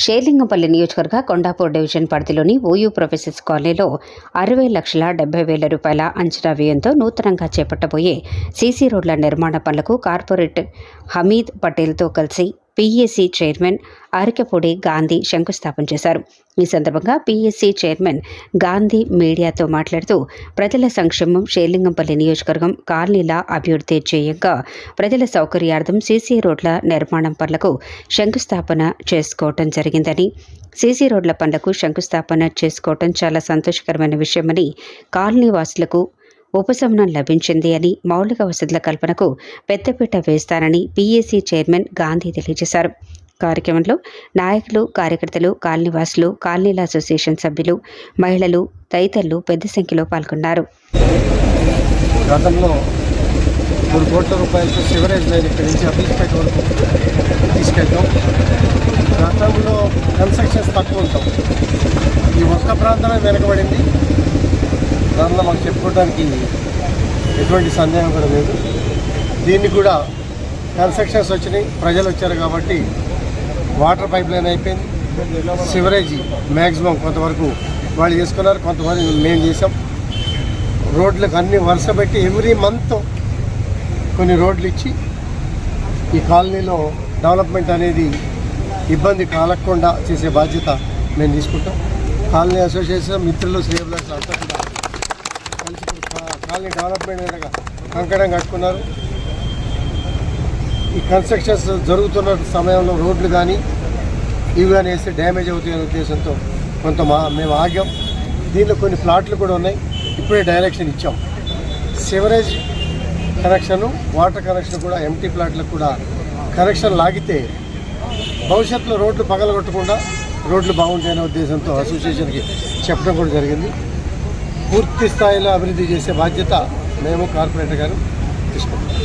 షేర్లింగంపల్లి నియోజకవర్గ కొండాపూర్ డివిజన్ పరిధిలోని OU professors కాలనీలో అరవై లక్షల డెబ్బై వేల రూపాయల అంచనా వ్యయంతో నూతనంగా చేపట్టబోయే సీసీ రోడ్ల నిర్మాణ పనులకు కార్పొరేట్ హమీద్ పటేల్తో కలిసి పీఎస్సీ చైర్మన్ అరకపూడి గాంధీ శంకుస్థాపన చేశారు. ఈ సందర్భంగా పీఎస్సీ చైర్మన్ గాంధీ మీడియాతో మాట్లాడుతూ ప్రజల సంక్షేమం షేర్లింగంపల్లి నియోజకవర్గం కాలనీల అభివృద్ధి చేయగా ప్రజల సౌకర్యార్థం సీసీ రోడ్ల నిర్మాణం పనులకు శంకుస్థాపన చేసుకోవటం జరిగిందని సీసీ రోడ్ల పనులకు శంకుస్థాపన చేసుకోవటం చాలా సంతోషకరమైన విషయమని కాలనీ వాసులకు ఉపశమనం లభించింది అని మౌలిక వసతుల కల్పనకు పెద్దపీట వేస్తానని పీఏసీ చైర్మన్ గాంధీ తెలియజేశారు. కార్యక్రమంలో నాయకులు కార్యకర్తలు కాలనీవాసులు కాలనీల అసోసియేషన్ సభ్యులు మహిళలు తదితరులు పెద్ద సంఖ్యలో పాల్గొన్నారు. గతంలో మూడు కోట్ల రూపాయలతో సివరేజ్ లైన్ ఇక్కడి నుంచి అభిజిపేట వరకు తీసుకెళ్తాం గతంలో కన్స్ట్రక్షన్స్ తక్కువ ఉంటాం. ఈ ఒక్క ప్రాంతమే వెనకబడింది. దానిలో మాకు చెప్పుకోవడానికి ఎటువంటి సందేహం కూడా లేదు. దీన్ని కూడా కన్స్ట్రక్షన్స్ వచ్చినాయి ప్రజలు వచ్చారు కాబట్టి వాటర్ పైప్ లైన్ అయిపోయింది. సివరేజ్ మ్యాక్సిమం కొంతవరకు వాళ్ళు చేసుకున్నారు కొంతమంది మేము చేసాం రోడ్లకు అన్ని వరుస పెట్టి ఎవ్రీ మంత్ కొన్ని రోడ్లు ఇచ్చి ఈ కాలనీలో డెవలప్మెంట్ అనేది ఇబ్బంది కాలకుండా చేసే బాధ్యత మేము తీసుకుంటాం. కాలనీ అసోసియేషన్ మిత్రులు శ్రేయబ్లస్ అంతా కలిసి కాలనీ డెవలప్మెంట్ కనుక కంకణం కట్టుకున్నారు. ఈ కన్స్ట్రక్షన్స్ జరుగుతున్న సమయంలో రోడ్లు కానీ ఇవి కానీ వేస్తే డ్యామేజ్ అవుతాయనే ఉద్దేశంతో కొంత మా మేము ఆగాం. దీనిలో కొన్ని ప్లాట్లు కూడా ఉన్నాయి. ఇప్పుడే డైరెక్షన్ ఇచ్చాం. సివరేజ్ కనెక్షను వాటర్ కనెక్షన్ కూడా ఎంటీ ప్లాట్లకు కూడా కనెక్షన్ లాగితే భవిష్యత్తులో రోడ్లు పగలగొట్టకుండా రోడ్లు బాగుంటాయనే ఉద్దేశంతో అసోసియేషన్కి చెప్పడం కూడా జరిగింది. పూర్తి స్థాయిలో అభివృద్ధి చేసే బాధ్యత మేము కార్పొరేటర్ గారు తీసుకుంటాం